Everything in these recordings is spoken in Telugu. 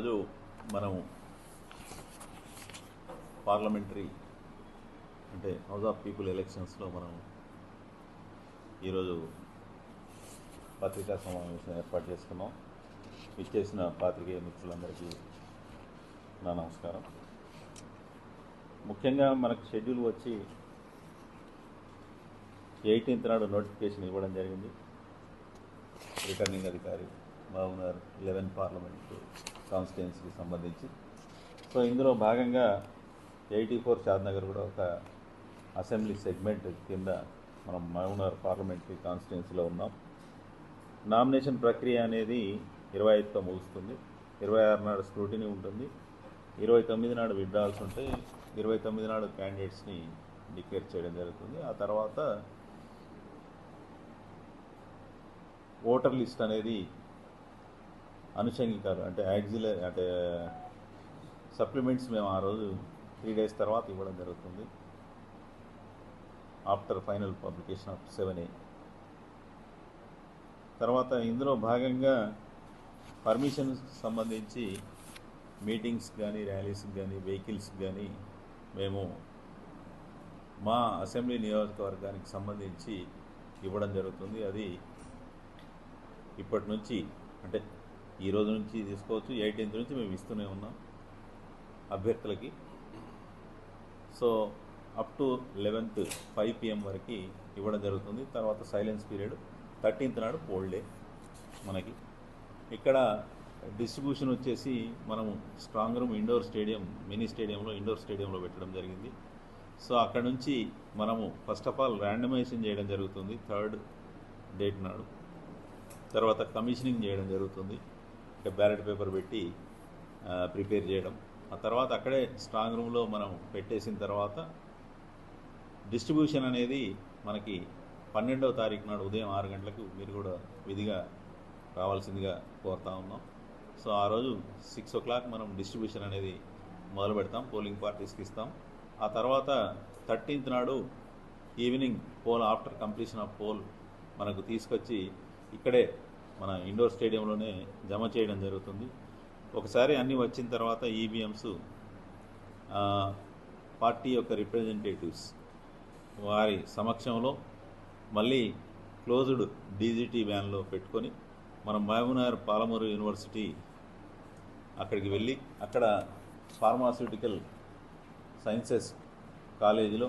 ఈరోజు మనం పార్లమెంటరీ అంటే హౌస్ ఆఫ్ పీపుల్ ఎలక్షన్స్లో మనం ఈరోజు పత్రికా సమావేశం ఏర్పాటు చేసుకున్నాం. ఇచ్చేసిన పాత్రికేయ మిత్రులందరికీ నా నమస్కారం. ముఖ్యంగా మనకు షెడ్యూల్ వచ్చి ఎయిటీన్త్ నాడు నోటిఫికేషన్ ఇవ్వడం జరిగింది. రిటర్నింగ్ అధికారి మహబూబ్నగర్ లెవెన్ పార్లమెంట్ కాన్స్టిట్యున్సీకి సంబంధించి. సో ఇందులో భాగంగా ఎయిటీ ఫోర్ షాద్నగర్ కూడా ఒక అసెంబ్లీ సెగ్మెంట్ కింద మనం మౌనర్ పార్లమెంటరీ కాన్స్టిట్యున్సీలో ఉన్నాం. నామినేషన్ ప్రక్రియ అనేది ఇరవై ఐదుతో ముగుస్తుంది. ఇరవై ఆరు నాడు స్క్రూటినీ ఉంటుంది. ఇరవై తొమ్మిది నాడు విడ్డాల్సి ఉంటే ఇరవై తొమ్మిది నాడు క్యాండిడేట్స్ని డిక్లేర్ చేయడం జరుగుతుంది. ఆ తర్వాత ఓటర్ లిస్ట్ అనేది అనుషంగికాలు అంటే యాక్సిలర్ అంటే సప్లిమెంట్స్ మేము ఆ రోజు త్రీ డేస్ తర్వాత ఇవ్వడం జరుగుతుంది. After final publication of seven A. తర్వాత ఇందులో భాగంగా పర్మిషన్ సంబంధించి మీటింగ్స్ కానీ ర్యాలీస్కి కానీ వెహికల్స్కి కానీ మేము మా అసెంబ్లీ నియోజకవర్గానికి సంబంధించి ఇవ్వడం జరుగుతుంది. అది ఇప్పటి నుంచి అంటే ఈ రోజు నుంచి తీసుకోవచ్చు ఎయిటీన్త్ నుంచి మేము ఇస్తూనే ఉన్నాం అభ్యర్థులకి. So up to eleventh five PM వరకు ఇవ్వడం జరుగుతుంది. తర్వాత సైలెన్స్ పీరియడ్ థర్టీన్త్ నాడు పోల్ డే మనకి. ఇక్కడ డిస్ట్రిబ్యూషన్ వచ్చేసి మనము strong room indoor stadium mini స్టేడియంలో ఇండోర్ స్టేడియంలో పెట్టడం జరిగింది. సో అక్కడ నుంచి మనము ఫస్ట్ ఆఫ్ ఆల్ ర్యాండమైజేషన్ చేయడం జరుగుతుంది థర్డ్ డేట్ నాడు. తర్వాత కమిషనింగ్ చేయడం జరుగుతుంది. అంటే బ్యాలెట్ పేపర్ పెట్టి ప్రిపేర్ చేయడం. ఆ తర్వాత అక్కడే స్ట్రాంగ్ రూమ్లో మనం పెట్టేసిన తర్వాత డిస్ట్రిబ్యూషన్ అనేది మనకి పన్నెండవ తారీఖు నాడు ఉదయం ఆరు గంటలకు మీరు కూడా విధిగా రావాల్సిందిగా కోరుతా ఉన్నాం. సో ఆ రోజు సిక్స్ ఓ క్లాక్ మనం డిస్ట్రిబ్యూషన్ అనేది మొదలు పెడతాం పోలింగ్ పార్టీస్కి ఇస్తాం. ఆ తర్వాత థర్టీన్త్ నాడు evening poll after completion of poll మనకు తీసుకొచ్చి ఇక్కడే మన ఇండోర్ స్టేడియంలోనే జమ చేయడం జరుగుతుంది. ఒకసారి అన్నీ వచ్చిన తర్వాత ఈవీఎంస్ పార్టీ యొక్క రిప్రజెంటేటివ్స్ వారి సమక్షంలో మళ్ళీ క్లోజ్డ్ డీజీటీ వ్యాన్లో పెట్టుకొని మనం మహబూబ్నగర్ పాలమూరు యూనివర్సిటీ అక్కడికి వెళ్ళి అక్కడ ఫార్మాస్యూటికల్ సైన్సెస్ కాలేజీలో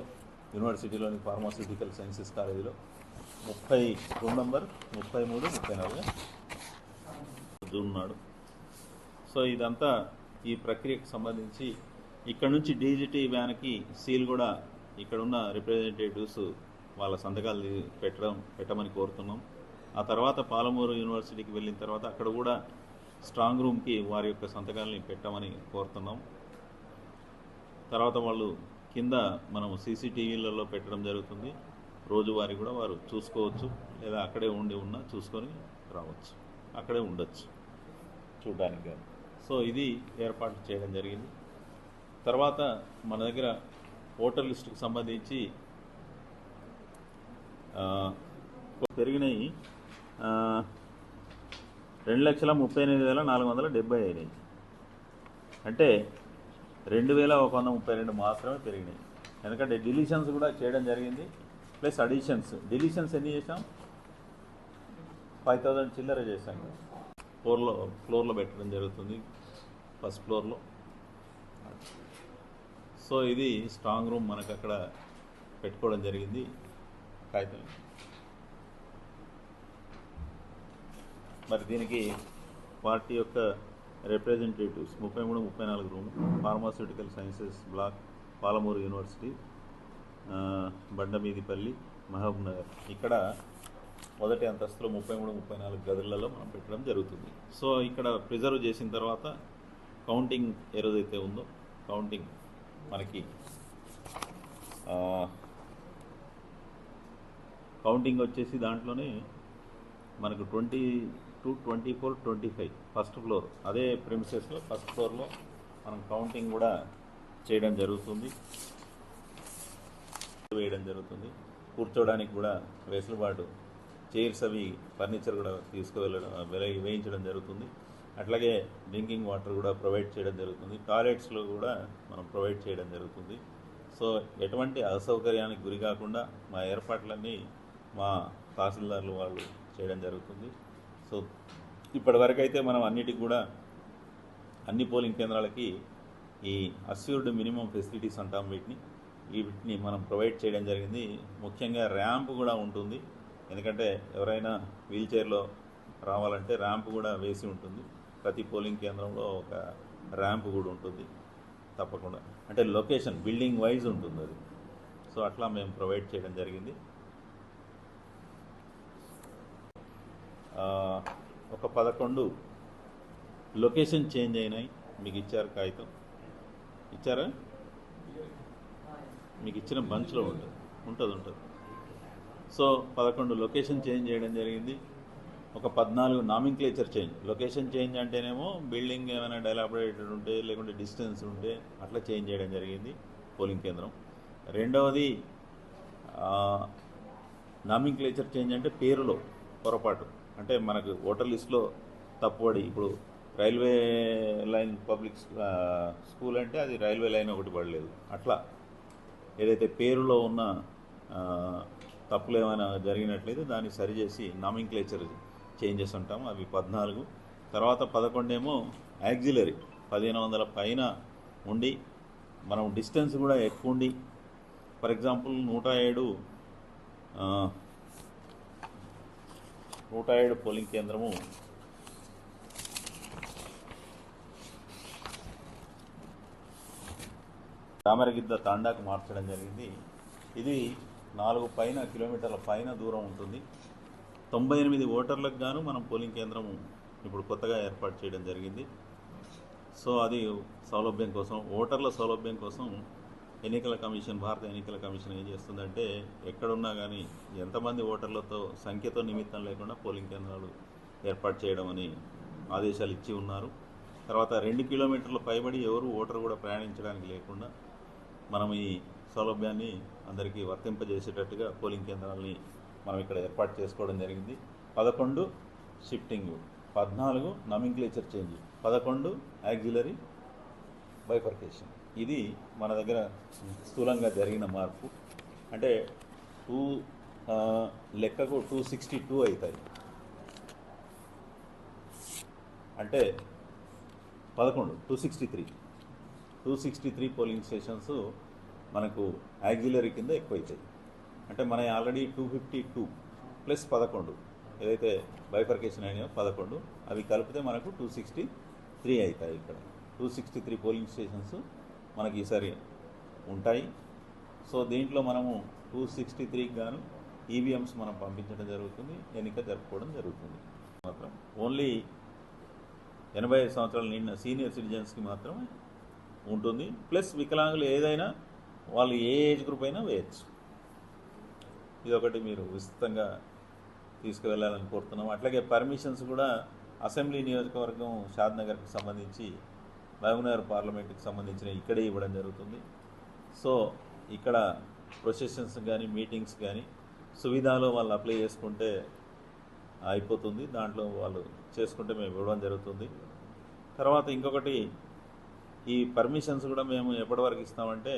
యూనివర్సిటీలోని ఫార్మాస్యూటికల్ సైన్సెస్ కాలేజీలో ముప్పై రూమ్ నెంబర్ ముప్పై మూడు ముప్పై నాలుగు. జూన్ నాడు సో ఇదంతా ఈ ప్రక్రియకు సంబంధించి ఇక్కడ నుంచి డీజీటీ వ్యాన్కి సీల్ కూడా ఇక్కడ ఉన్న రిప్రజెంటేటివ్స్ వాళ్ళ సంతకాలు పెట్టడం పెట్టమని కోరుతున్నాం. ఆ తర్వాత పాలమూరు యూనివర్సిటీకి వెళ్ళిన తర్వాత అక్కడ కూడా స్ట్రాంగ్ రూమ్కి వారి యొక్క సంతకాలని పెట్టమని కోరుతున్నాం. తర్వాత వాళ్ళు కింద మనం సీసీటీవీలలో పెట్టడం జరుగుతుంది. రోజువారీ కూడా వారు చూసుకోవచ్చు లేదా అక్కడే ఉండి ఉన్నా చూసుకొని రావచ్చు. అక్కడే ఉండొచ్చు చూడడానికి కానీ సో ఇది ఏర్పాటు చేయడం జరిగింది. తర్వాత మన దగ్గర ఓటర్ లిస్టుకు సంబంధించి పెరిగినాయి. రెండు లక్షల ముప్పై ఎనిమిది వేల నాలుగు వందల డెబ్బై అయినాయి అంటే రెండు వేల ఒక వంద ముప్పై రెండు మాత్రమే పెరిగినాయి. ఎందుకంటే డిలీషన్స్ కూడా చేయడం జరిగింది. Plus additions. డిలీషన్స్ ఎన్ని చేసాం ఫైవ్ థౌజండ్ చిల్లర చేశాం. ఫ్లోర్లో ఫ్లోర్లో పెట్టడం జరుగుతుంది. ఫస్ట్ ఫ్లోర్లో. సో ఇది స్ట్రాంగ్ రూమ్ మనకు అక్కడ పెట్టుకోవడం జరిగింది. కాగితం. మరి దీనికి పార్టీ యొక్క రిప్రజెంటేటివ్స్ ముప్పై మూడు ముప్పై నాలుగు room pharmaceutical sciences block Palamuru university Bandameedipalli Mahabubnagar ఇక్కడ మొదటి అంతస్తులో ముప్పై మూడు ముప్పై నాలుగు గదులలో మనం పెట్టడం జరుగుతుంది. సో ఇక్కడ ప్రిజర్వ్ చేసిన తర్వాత కౌంటింగ్ ఏదైతే ఉందో కౌంటింగ్ మనకి కౌంటింగ్ వచ్చేసి దాంట్లోనే మనకు twenty two twenty four twenty five first floor. అదే ప్రిమిసెస్లో ఫస్ట్ ఫ్లోర్లో మనం కౌంటింగ్ కూడా చేయడం జరుగుతుంది. వేయడం జరుగుతుంది. కూర్చోవడానికి కూడా వెసులుబాటు చైర్స్ అవి ఫర్నిచర్ కూడా తీసుకువెళ్ళడం వేయించడం జరుగుతుంది. అట్లాగే డ్రింకింగ్ వాటర్ కూడా ప్రొవైడ్ చేయడం జరుగుతుంది. టాయిలెట్స్లో కూడా మనం ప్రొవైడ్ చేయడం జరుగుతుంది. సో ఎటువంటి అసౌకర్యానికి గురి కాకుండా మా ఏర్పాట్లన్నీ మా తహసీల్దార్లు వాళ్ళు చేయడం జరుగుతుంది. సో ఇప్పటివరకైతే మనం అన్నిటికి కూడా అన్ని పోలింగ్ కేంద్రాలకి ఈ అస్యూర్డ్ మినిమం ఫెసిలిటీస్ అంటాం వీటిని. వీటిని మనం ప్రొవైడ్ చేయడం జరిగింది. ముఖ్యంగా ర్యాంప్ కూడా ఉంటుంది. ఎందుకంటే ఎవరైనా వీల్చైర్లో రావాలంటే ర్యాంప్ కూడా వేసి ఉంటుంది. ప్రతి పోలింగ్ కేంద్రంలో ఒక ర్యాంప్ కూడా ఉంటుంది. తప్పకుండా. అంటే లొకేషన్ బిల్డింగ్ వైజ్ ఉంటుంది అది. సో అట్లా మేము ప్రొవైడ్ చేయడం జరిగింది. ఒక పదకొండు లొకేషన్ చేంజ్ అయినాయి. మీకు ఇచ్చారు కాగితం. ఇచ్చారా? మీకు ఇచ్చిన బంచ్లో ఉంటుంది. ఉంటుంది ఉంటుంది. సో పదకొండు లొకేషన్ చేంజ్ చేయడం జరిగింది. ఒక పద్నాలుగు నామింక్లేచర్ చేంజ్. లొకేషన్ చేంజ్ అంటేనేమో బిల్డింగ్ ఏమైనా డెలాబరేటెడ్ ఉంటే లేకుంటే డిస్టెన్స్ ఉంటే అట్లా చేంజ్ చేయడం జరిగింది పోలింగ్ కేంద్రం. రెండవది నామింక్లేచర్ చేంజ్ అంటే పేరులో పొరపాటు. అంటే మనకు ఓటర్ లిస్ట్లో తప్పుబడి ఇప్పుడు రైల్వే లైన్ పబ్లిక్ స్కూల్ అంటే అది రైల్వే లైన్ ఒకటి పడలేదు. అట్లా ఏదైతే పేరులో ఉన్న తప్పులు ఏమైనా జరిగినట్లయితే దాన్ని సరిచేసి నామింక్లేచర్ చేంజెస్ అంటాము అవి పద్నాలుగు. తర్వాత పదకొండేమో యాక్సిలరీ పదిహేను వందల పైన ఉండి మనం డిస్టెన్స్ కూడా ఎక్కువ ఉండి ఫర్ ఎగ్జాంపుల్ నూట ఏడు నూట ఏడు పోలింగ్ కేంద్రము దామరగిద్ద తాండాకు మార్చడం జరిగింది. ఇది నాలుగు పైన కిలోమీటర్ల పైన దూరం ఉంటుంది. తొంభై ఎనిమిది ఓటర్లకు గాను మనం పోలింగ్ కేంద్రం ఇప్పుడు కొత్తగా ఏర్పాటు చేయడం జరిగింది. సో అది సౌలభ్యం కోసం ఓటర్ల సౌలభ్యం కోసం ఎన్నికల కమిషన్ భారత ఎన్నికల కమిషన్ ఏం చేస్తుందంటే ఎక్కడున్నా కానీ ఎంతమంది ఓటర్లతో సంఖ్యతో నిమిత్తం లేకుండా పోలింగ్ కేంద్రాలు ఏర్పాటు చేయడం అని ఆదేశాలు ఇచ్చి ఉన్నారు. తర్వాత రెండు కిలోమీటర్ల పైబడి ఎవరు ఓటర్ కూడా ప్రయాణించడానికి లేకుండా మనం ఈ సౌలభ్యాన్ని అందరికీ వర్తింపజేసేటట్టుగా పోలింగ్ కేంద్రాలని మనం ఇక్కడ ఏర్పాటు చేసుకోవడం జరిగింది. పదకొండు షిఫ్టింగ్ పద్నాలుగు నమింక్లేచర్ చేంజ్ పదకొండు యాక్సిలరీ బైఫర్కేషన్. ఇది మన దగ్గర స్థూలంగా జరిగిన మార్పు. అంటే టూ లెక్కకు టూ సిక్స్టీ టూ అవుతాయి. అంటే పదకొండు two sixty three. Two sixty three polling stations మనకు యాక్సిలరీ కింద ఎక్కువ అంటే మన already two fifty two plus పదకొండు. ఏదైతే బైఫర్కేషన్ అయినాయో పదకొండు అవి కలిపితే మనకు టూ సిక్స్టీ త్రీ అవుతాయి ఇక్కడ. Two sixty three polling stations మనకి ఈసారి ఉంటాయి. సో దీంట్లో మనము టూ సిక్స్టీ త్రీకి గాను ఈవీఎంస్ మనం పంపించడం జరుగుతుంది ఎన్నిక జరుపుకోవడం జరుగుతుంది. మాత్రం ఓన్లీ ఎనభై ఐదు సంవత్సరాలు నిండిన సీనియర్ సిటిజన్స్కి మాత్రమే ఉంటుంది. ప్లస్ వికలాంగులు ఏదైనా వాళ్ళు ఏ ఏజ్ గ్రూప్ అయినా వేయచ్చు. ఇదొకటి మీరు విస్తృతంగా తీసుకువెళ్ళాలని కోరుతున్నాం. అట్లాగే పర్మిషన్స్ కూడా అసెంబ్లీ నియోజకవర్గం షాద్నగర్కి సంబంధించి మహబూబ్నగర్ పార్లమెంట్కి సంబంధించిన ఇక్కడే ఇవ్వడం జరుగుతుంది. సో ఇక్కడ ప్రొసెషన్స్ కానీ మీటింగ్స్ కానీ సువిధాలో వాళ్ళు అప్లై చేసుకుంటే అయిపోతుంది. దాంట్లో వాళ్ళు చేసుకుంటే మేము ఇవ్వడం జరుగుతుంది. తర్వాత ఇంకొకటి ఈ పర్మిషన్స్ కూడా మేము ఎప్పటి వరకు ఇస్తామంటే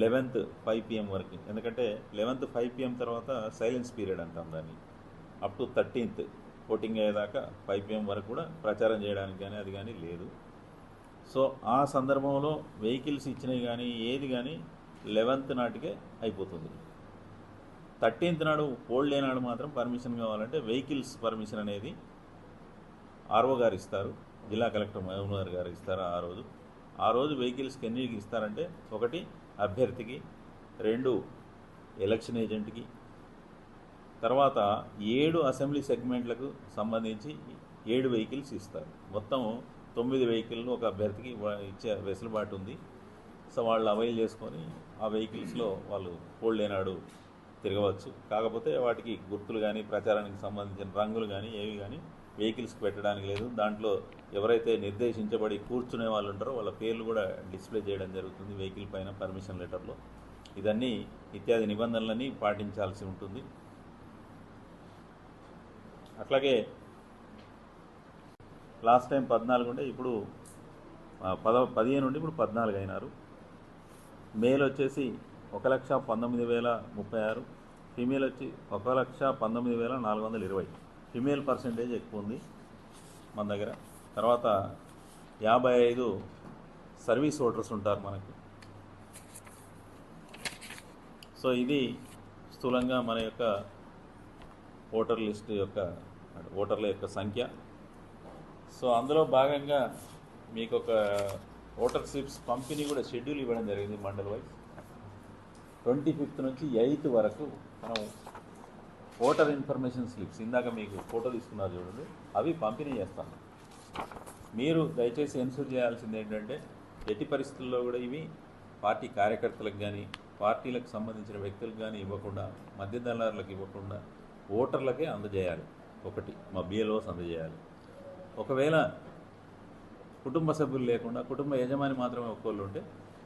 లెవెన్త్ ఫైవ్ పిఎం వరకు. ఎందుకంటే లెవెన్త్ ఫైవ్ పిఎం తర్వాత సైలెన్స్ పీరియడ్ అంటాం దాన్ని. అప్ టు థర్టీన్త్ ఓటింగ్ అయ్యేదాకా ఫైవ్ పిఎం వరకు కూడా ప్రచారం చేయడానికి కానీ అది కానీ లేదు. సో ఆ సందర్భంలో వెహికల్స్ ఇచ్చినవి కానీ ఏది కానీ లెవెన్త్ నాటికే అయిపోతుంది. థర్టీన్త్ నాడు పోల్ డే నాడు మాత్రం పర్మిషన్ కావాలంటే వెహికల్స్ పర్మిషన్ అనేది ఆర్ఓ గారు ఇస్తారు. జిల్లా కలెక్టర్ మహబూబ్నగర్ గారు ఇస్తారు ఆ రోజు? ఆ రోజు వెహికల్స్కి ఎన్నికి ఇస్తారంటే ఒకటి అభ్యర్థికి రెండు ఎలక్షన్ ఏజెంట్కి తర్వాత ఏడు అసెంబ్లీ సెగ్మెంట్లకు సంబంధించి ఏడు వెహికల్స్ ఇస్తారు. మొత్తం తొమ్మిది వెహికల్ను ఒక అభ్యర్థికి ఇచ్చే వెసులుబాటు ఉంది. సో వాళ్ళు అవైల్ చేసుకొని ఆ వెహికల్స్లో వాళ్ళు పోల్ తిరగవచ్చు. కాకపోతే వాటికి గుర్తులు కానీ ప్రచారానికి సంబంధించిన రంగులు కానీ ఏవి కానీ వెహికల్స్కి పెట్టడానికి లేదు. దాంట్లో ఎవరైతే నిర్దేశించబడి కూర్చునే వాళ్ళు ఉంటారో వాళ్ళ పేర్లు కూడా డిస్ప్లే చేయడం జరుగుతుంది వెహికల్ పైన పర్మిషన్ లెటర్లో. ఇదన్నీ ఇత్యాది నిబంధనలని పాటించాల్సి ఉంటుంది. అట్లాగే లాస్ట్ టైం పద్నాలుగు ఉండే ఇప్పుడు పద పదిహేను ఉండి ఇప్పుడు పద్నాలుగు అయినారు. మేల్ వచ్చేసి ఒక లక్ష పంతొమ్మిది వేల ముప్పై ఆరు ఫిమేల్ వచ్చి ఒక లక్ష పంతొమ్మిది వేల నాలుగు వందల ఇరవై. ఫిమేల్ పర్సంటేజ్ ఎక్కువ ఉంది మన దగ్గర. తర్వాత యాభై ఐదు సర్వీస్ ఓటర్స్ ఉంటారు మనకి. సో ఇది స్థూలంగా మన యొక్క ఓటర్ లిస్ట్ యొక్క ఓటర్ల యొక్క సంఖ్య. సో అందులో భాగంగా మీకు ఒక ఓటర్ స్లిప్స్ పంపిణీ కూడా షెడ్యూల్ ఇవ్వడం జరిగింది మండల్ వైజ్. ట్వంటీ ఫిఫ్త్ నుంచి ఎయిత్ వరకు మనం ఓటర్ ఇన్ఫర్మేషన్ స్లిప్స్ ఇందాక మీకు ఫోటో తీసుకున్నారు చూడండి అవి పంపిణీ చేస్తాం మీరు దయచేసి ఎన్సూర్ చేయాల్సింది ఏంటంటే ఎట్టి పరిస్థితుల్లో కూడా ఇవి పార్టీ కార్యకర్తలకు కానీ పార్టీలకు సంబంధించిన వ్యక్తులకు కానీ ఇవ్వకుండా మధ్య దళారులకు ఇవ్వకుండా ఓటర్లకే అందజేయాలి. ఒకటి మా బిఎల్ఓస్ అందజేయాలి. ఒకవేళ కుటుంబ సభ్యులు లేకుండా కుటుంబ యజమాని మాత్రమే ఒక్కళ్ళు ఉంటే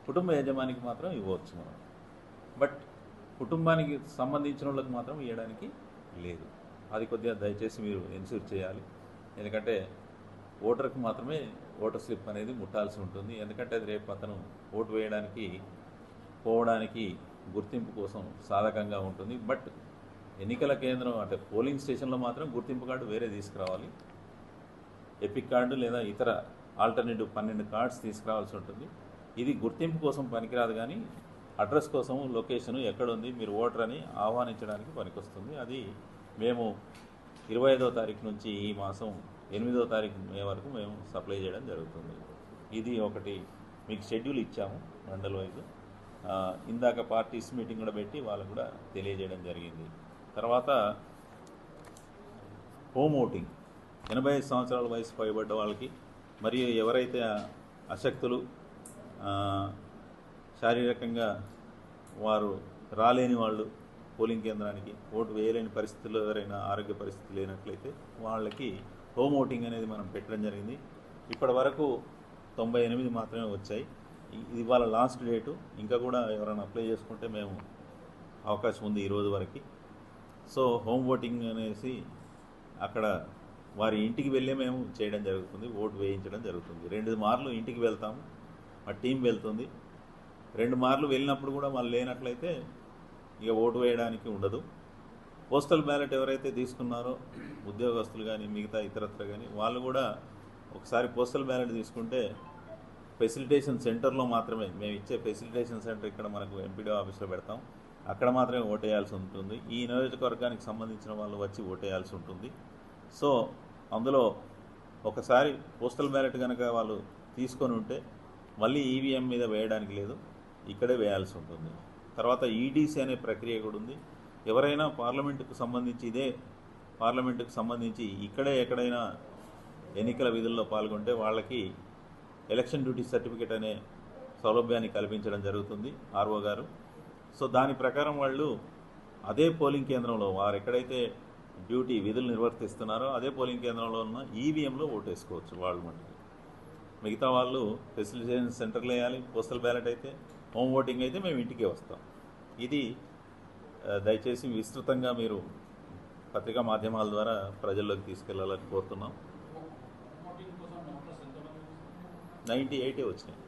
కుటుంబ యజమానికి మాత్రం ఇవ్వచ్చు మనం. బట్ కుటుంబానికి సంబంధించిన వాళ్ళకి మాత్రం ఇవ్వడానికి లేదు. అది కొద్దిగా దయచేసి మీరు ఎన్సూర్ చేయాలి. ఎందుకంటే ఓటర్కి మాత్రమే ఓటర్ స్లిప్ అనేది ముట్టాల్సి ఉంటుంది. ఎందుకంటే అది రేపు అతను ఓటు వేయడానికి పోవడానికి గుర్తింపు కోసం సాధకంగా ఉంటుంది. బట్ ఎన్నికల కేంద్రం అంటే పోలింగ్ స్టేషన్లో మాత్రం గుర్తింపు కార్డు వేరే తీసుకురావాలి. ఎపిక్ కార్డు లేదా ఇతర ఆల్టర్నేటివ్ పన్నెండు కార్డ్స్ తీసుకురావాల్సి ఉంటుంది. ఇది గుర్తింపు కోసం పనికిరాదు కానీ అడ్రస్ కోసం లొకేషన్ ఎక్కడ ఉంది మీరు ఓటర్ అని ఆహ్వానించడానికి పనికొస్తుంది. అది మేము ఇరవై ఐదో తారీఖు నుంచి ఈ మాసం ఎనిమిదో తారీఖు మే వరకు మేము సప్లై చేయడం జరుగుతుంది. ఇది ఒకటి మీకు షెడ్యూల్ ఇచ్చాము మండల్ వైజ్ ఇందాక పార్టీస్ మీటింగ్ కూడా పెట్టి వాళ్ళకు కూడా తెలియజేయడం జరిగింది. తర్వాత హోమ్ ఓటింగ్. ఎనభై ఐదు సంవత్సరాల వయసు పైబడ్డ వాళ్ళకి మరియు ఎవరైతే అశక్తులు శారీరకంగా వారు రాలేని వాళ్ళు పోలింగ్ కేంద్రానికి ఓటు వేయలేని పరిస్థితుల్లో ఎవరైనా ఆరోగ్య పరిస్థితి లేనట్లయితే వాళ్ళకి హోమ్ ఓటింగ్ అనేది మనం పెట్టడం జరిగింది. ఇప్పటి వరకు తొంభై ఎనిమిది మాత్రమే వచ్చాయి. ఇది వాళ్ళ లాస్ట్ డేటు. ఇంకా కూడా ఎవరైనా అప్లై చేసుకుంటే మేము అవకాశం ఉంది ఈరోజు వరకు. సో హోమ్ ఓటింగ్ అనేసి అక్కడ వారి ఇంటికి వెళ్ళే మేము చేయడం జరుగుతుంది. ఓటు వేయించడం జరుగుతుంది. రెండు మార్లు ఇంటికి వెళ్తాము మా టీం వెళ్తుంది. రెండు మార్లు వెళ్ళినప్పుడు కూడా వాళ్ళు లేనట్లయితే ఇక ఓటు వేయడానికి ఉండదు. పోస్టల్ బ్యాలెట్ ఎవరైతే తీసుకున్నారో ఉద్యోగస్తులు కానీ మిగతా ఇతరత్ర కానీ వాళ్ళు కూడా ఒకసారి పోస్టల్ బ్యాలెట్ తీసుకుంటే ఫెసిలిటేషన్ సెంటర్లో మాత్రమే మేము ఇచ్చే ఫెసిలిటేషన్ సెంటర్ ఇక్కడ మనకు ఎంపీడీ ఆఫీస్లో పెడతాం. అక్కడ మాత్రమే ఓటేయాల్సి ఉంటుంది. ఈ నియోజకవర్గానికి సంబంధించిన వాళ్ళు వచ్చి ఓటేయాల్సి ఉంటుంది. సో అందులో ఒకసారి పోస్టల్ బ్యాలెట్ కనుక వాళ్ళు తీసుకొని ఉంటే మళ్ళీ ఈవీఎం మీద వేయడానికి లేదు. ఇక్కడే వేయాల్సి ఉంటుంది. తర్వాత ఈడీసీ అనే ప్రక్రియ కూడా ఉంది. ఎవరైనా పార్లమెంటుకు సంబంధించి ఇదే పార్లమెంటుకు సంబంధించి ఇక్కడే ఎక్కడైనా ఎన్నికల విధుల్లో పాల్గొంటే వాళ్ళకి ఎలక్షన్ డ్యూటీ సర్టిఫికేట్ అనే సౌలభ్యాన్ని కల్పించడం జరుగుతుంది ఆర్ఓ గారు. సో దాని ప్రకారం వాళ్ళు అదే పోలింగ్ కేంద్రంలో వారు ఎక్కడైతే డ్యూటీ విధులు నిర్వర్తిస్తున్నారో అదే పోలింగ్ కేంద్రంలో ఉన్న ఈవీఎంలో ఓటేసుకోవచ్చు వాళ్ళు మటుకు. మిగతా వాళ్ళు ఫెసిలిటేషన్ సెంటర్లో వేయాలి పోస్టల్ బ్యాలెట్ అయితే హోమ్ ఓటింగ్ అయితే మేము ఇంటికే వస్తాం. ఇది దయచేసి విస్తృతంగా మీరు పత్రికా మాధ్యమాల ద్వారా ప్రజల్లోకి తీసుకెళ్ళాలని కోరుతున్నాం. నైంటీ ఎయిటే వచ్చినాయి.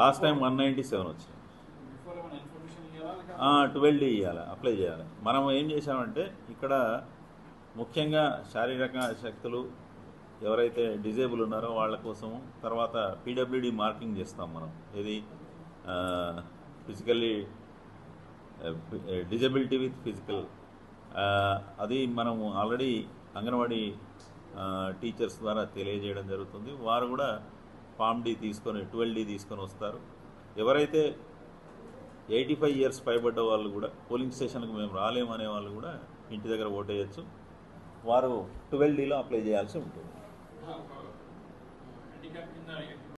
Last time one ninety seven వచ్చినాయి. ట్వెల్వ్ డి ఇవ్వాలి అప్లై చేయాలి. మనం ఏం చేశామంటే ఇక్కడ ముఖ్యంగా శారీరక శక్తులు ఎవరైతే డిజేబుల్ ఉన్నారో వాళ్ళ కోసము తర్వాత పీడబ్ల్యూడి మార్కింగ్ చేస్తాం మనం. ఇది ఫిజికల్లీ డిజబిలిటీ విత్ ఫిజికల్ అది మనము ఆల్రెడీ అంగన్వాడీ టీచర్స్ ద్వారా తెలియజేయడం జరుగుతుంది వారు కూడా ఫామ్ డి తీసుకొని ట్వెల్వ్ డి తీసుకొని వస్తారు ఎవరైతే ఎయిటీ ఫైవ్ ఇయర్స్ పైబడ్డ వాళ్ళు కూడా పోలింగ్ స్టేషన్కి మేము రాలేమనే వాళ్ళు కూడా ఇంటి దగ్గర ఓటేయచ్చు వారు ట్వెల్వ్ డీలో అప్లై చేయాల్సి ఉంటుంది